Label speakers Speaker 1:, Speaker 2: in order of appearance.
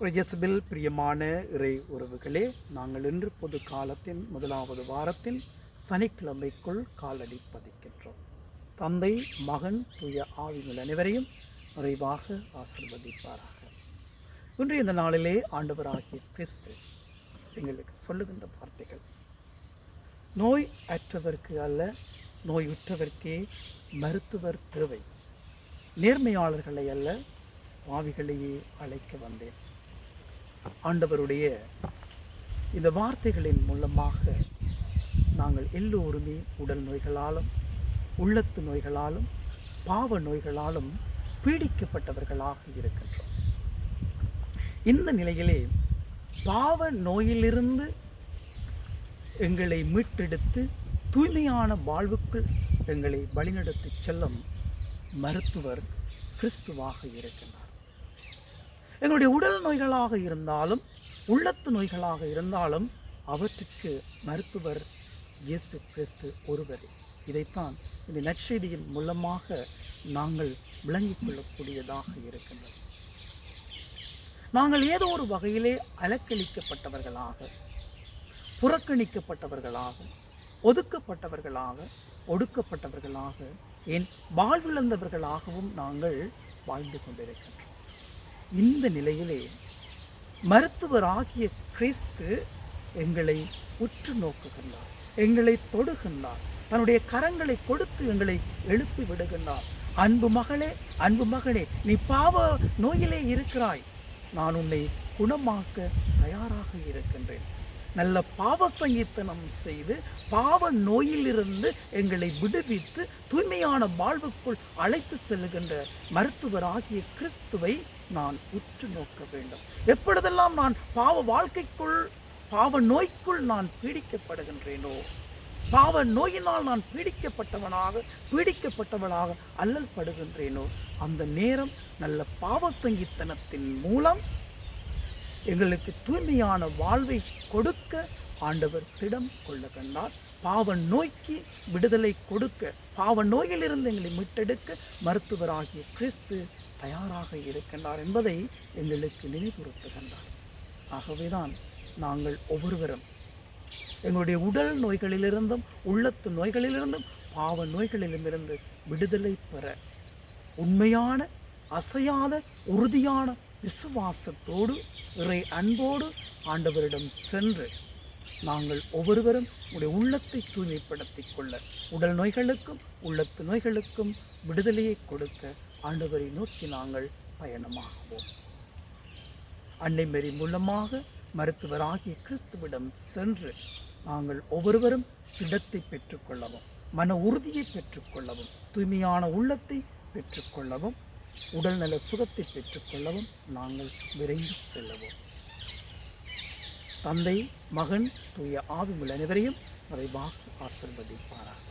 Speaker 1: பிரஜசபில் பிரியமான இறை உறவுகளே நாங்கள் இன்று பொது காலத்தின் முதலாவது வாரத்தில் சனிக்கிழமைக்குள் காலடி பதிக்கின்றோம். தந்தை மகன் தூய ஆவிகள் அனைவரையும் நிறைவாக ஆசிர்வதிப்பாராக. இன்று இந்த நாளிலே ஆண்டவராகிய கிறிஸ்து எங்களுக்கு சொல்லுகின்ற வார்த்தைகள். நோய் அற்றவர்க்கு அல்ல நோயுற்றவர்க்கே மருத்துவர் தேவை நேர்மையாளர்களை அல்ல பாவிகளையே அழைக்க வந்தேன். ஆண்டவருடைய இந்த வார்த்தைகளின் மூலமாக நாங்கள் எல்லோருமே உடல் நோய்களாலும் உள்ளத்து நோய்களாலும் பாவ நோய்களாலும் பீடிக்கப்பட்டவர்களாக இருக்கின்றோம். இந்த நிலையிலே பாவ நோயிலிருந்து எங்களை மீட்டெடுத்து தூய்மையான வாழ்வுக்குள் எங்களை வழிநடத்தி செல்லும் மருத்துவர் கிறிஸ்துவாக இருக்கின்றார். எங்களுடைய உடல் நோய்களாக இருந்தாலும் உள்ளத்து நோய்களாக இருந்தாலும் அவற்றுக்கு மருத்துவர் இயேசு கிறிஸ்து ஒருவர். இதைத்தான் இந்த நற்செய்தியின் மூலமாக நாங்கள் விளங்கிக் கொள்ளக்கூடியதாக இருக்கின்றது. நாங்கள் ஏதோ ஒரு வகையிலே அலக்களிக்கப்பட்டவர்களாக புறக்கணிக்கப்பட்டவர்களாக ஒதுக்கப்பட்டவர்களாக ஒடுக்கப்பட்டவர்களாக ஏன் வாழ்விழந்தவர்களாகவும் நாங்கள் வாழ்ந்து கொண்டிருக்கின்றோம். இந்த நிலையிலே மருத்துவராகிய கிறிஸ்து எங்களை உற்று நோக்குகின்றார் எங்களை தொடுகின்றார் தன்னுடைய கரங்களை கொடுத்து எங்களை எழுப்பி விடுகின்றார். அன்பு மகளே அன்பு மகனே நீ பாவ நோயிலே இருக்கிறாய். நான் உன்னை குணமாக்க தயாராக இருக்கின்றேன். நல்ல பாவ சங்கீத்தனம் செய்து பாவ நோயிலிருந்து எங்களை விடுவித்து தூய்மையான வாழ்வுக்குள் அழைத்து செல்லுகின்ற மருத்துவராகிய கிறிஸ்துவை நான் உற்று நோக்க வேண்டும். எப்பொழுதெல்லாம் நான் பாவ வாழ்க்கைக்குள் பாவ நோய்க்குள் நான் பீடிக்கப்படுகின்றேனோ பாவ நோயினால் நான் பீடிக்கப்பட்டவனாக பீடிக்கப்பட்டவளாக அல்லல் படுகின்றேனோ அந்த நேரம் நல்ல பாவ சங்கீத்தனத்தின் மூலம் எங்களுக்கு தூய்மையான வாழ்வை கொடுக்க ஆண்டவர் திடம் கொள்ள கண்டார். பாவ நோய்க்கு விடுதலை கொடுக்க பாவ நோயிலிருந்து எங்களை மீட்டெடுக்க மருத்துவராகிய கிறிஸ்து தயாராக இருக்கின்றார் என்பதை எங்களுக்கு நினைவுறுத்துகின்றார் ஆகவேதான் நாங்கள் ஒவ்வொருவரும் எங்களுடைய உடல் நோய்களிலிருந்தும் உள்ளத்து நோய்களிலிருந்தும் பாவ நோய்களிலுமிருந்து விடுதலை பெற உண்மையான அசையாத உறுதியான விசுவாசத்தோடு இறை அன்போடு ஆண்டவரிடம் சென்று நாங்கள் ஒவ்வொருவரும் உடைய உள்ளத்தை தூய்மைப்படுத்திக் கொள்ள உடல் நோய்களுக்கும் உள்ளத்து நோய்களுக்கும் விடுதலையை கொடுக்க ஆண்டவரை நோக்கி நாங்கள் பயணமாகுவோம். அன்னை மெரி மூலமாக மருத்துவராகிய கிறிஸ்துவிடம் சென்று நாங்கள் ஒவ்வொருவரும் திடத்தை பெற்றுக்கொள்ளவும் மன உறுதியை பெற்றுக்கொள்ளவும் தூய்மையான உள்ளத்தை பெற்றுக்கொள்ளவும் உடல்நல சுகத்தை பெற்றுக்கொள்ளவும் நாங்கள் விரைந்து செல்லவும். தந்தை மகன் தூய ஆவிமுள்ள அனைவரையும் மறைவாக ஆசிர்வதிப்பாராக.